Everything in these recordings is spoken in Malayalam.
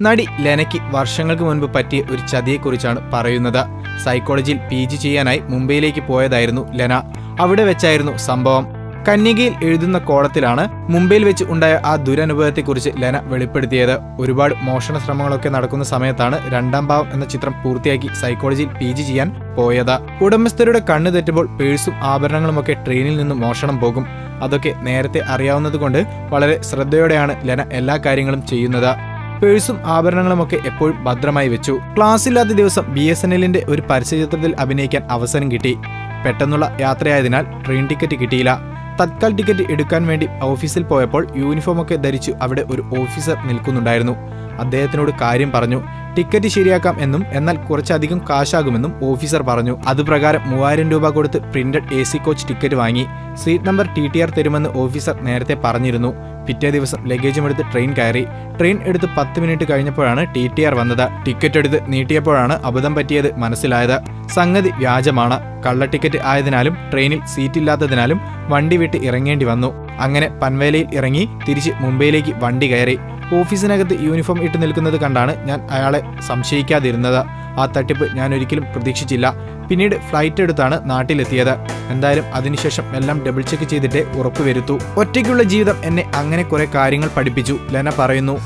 നടി ലെനയ്ക്ക് വർഷങ്ങൾക്ക് മുൻപ് പറ്റിയ ഒരു ചതിയെക്കുറിച്ചാണ് പറയുന്നത്. സൈക്കോളജിയിൽ പി ജി ചെയ്യാനായി മുംബൈയിലേക്ക് പോയതായിരുന്നു ലെന. അവിടെ വെച്ചായിരുന്നു സംഭവം. കന്യകയിൽ എഴുതുന്ന കോളത്തിലാണ് മുംബൈയിൽ വെച്ച് ഉണ്ടായ ആ ദുരനുഭവത്തെക്കുറിച്ച് ലെന വെളിപ്പെടുത്തിയത്. ഒരുപാട് മോഷണ ശ്രമങ്ങളൊക്കെ നടക്കുന്ന സമയത്താണ് രണ്ടാം ഭാവം എന്ന ചിത്രം പൂർത്തിയാക്കി സൈക്കോളജിയിൽ പി ജി ചെയ്യാൻ പോയത്. ഉടമസ്ഥരുടെ കണ്ണു തെറ്റുമ്പോൾ പേഴ്സും ആഭരണങ്ങളുമൊക്കെ ട്രെയിനിൽ നിന്ന് മോഷണം പോകും. അതൊക്കെ നേരത്തെ അറിയാവുന്നതുകൊണ്ട് വളരെ ശ്രദ്ധയോടെയാണ് ലെന എല്ലാ കാര്യങ്ങളും ചെയ്യുന്നത്. പേഴ്സും ആഭരണങ്ങളുമൊക്കെ എപ്പോഴും ഭദ്രമായി വെച്ചു. ക്ലാസ്സില്ലാത്ത ദിവസം ബി എസ് എൻ എല്ലിന്റെ ഒരു പരസ്യചിത്രത്തിൽ അഭിനയിക്കാൻ അവസരം കിട്ടി. പെട്ടെന്നുള്ള യാത്രയായതിനാൽ ട്രെയിൻ ടിക്കറ്റ് കിട്ടിയില്ല. തത്കാൽ ടിക്കറ്റ് എടുക്കാൻ വേണ്ടി ഓഫീസിൽ പോയപ്പോൾ യൂണിഫോം ഒക്കെ ധരിച്ചു അവിടെ ഒരു ഓഫീസർ നിൽക്കുന്നുണ്ടായിരുന്നു. അദ്ദേഹത്തിനോട് കാര്യം പറഞ്ഞു ടിക്കറ്റ് ശരിയാക്കാം എന്നും എന്നാൽ കുറച്ചധികം കാശാകുമെന്നും ഓഫീസർ പറഞ്ഞു. അതുപ്രകാരം മൂവായിരം രൂപ കൊടുത്ത് printed A C coach ticket വാങ്ങി. Seat number T T R തരുമെന്ന് ഓഫീസർ നേരത്തെ പറഞ്ഞിരുന്നു. പിറ്റേ ദിവസം ലഗേജും എടുത്ത് ട്രെയിൻ കയറി. ട്രെയിൻ എടുത്ത് പത്ത് മിനിറ്റ് കഴിഞ്ഞപ്പോഴാണ് ടി ടി ആർ വന്നത്. ടിക്കറ്റ് എടുത്ത് നീട്ടിയപ്പോഴാണ് അബദ്ധം പറ്റിയത് മനസ്സിലായത്. സംഗതി വ്യാജമാണ്. കള്ള ടിക്കറ്റ് ആയതിനാലും ട്രെയിനിൽ സീറ്റില്ലാത്തതിനാലും വണ്ടി വിട്ട് ഇറങ്ങേണ്ടി വന്നു. അങ്ങനെ പൻവേലയിൽ ഇറങ്ങി തിരിച്ച് മുംബൈയിലേക്ക് വണ്ടി കയറി. ഓഫീസിനകത്ത് യൂണിഫോം ഇട്ട് നിൽക്കുന്നത് കണ്ടാണ് ഞാൻ അയാളെ സംശയിക്കാതിരുന്നത്. ആ തട്ടിപ്പ് ഞാൻ ഒരിക്കലും പ്രതീക്ഷിച്ചില്ല. പിന്നീട് ഫ്ലൈറ്റ് എടുത്താണ് നാട്ടിലെത്തിയത്. എന്തായാലും അതിനുശേഷം എല്ലാം ഡബിൾ ചെക്ക് ചെയ്തിട്ടേ ഉറപ്പുവരുത്തൂ ഒറ്റയ്ക്കുള്ള ജീവിതം എന്നെ അങ്ങനെ കുറെ കാര്യങ്ങൾ പഠിപ്പിച്ചു ലെന പറയുന്നു.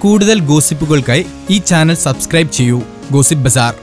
കൂടുതൽ ഗോസിപ്പുകൾക്കായി ഈ ചാനൽ സബ്സ്ക്രൈബ് ചെയ്യൂ. Gossip bazaar.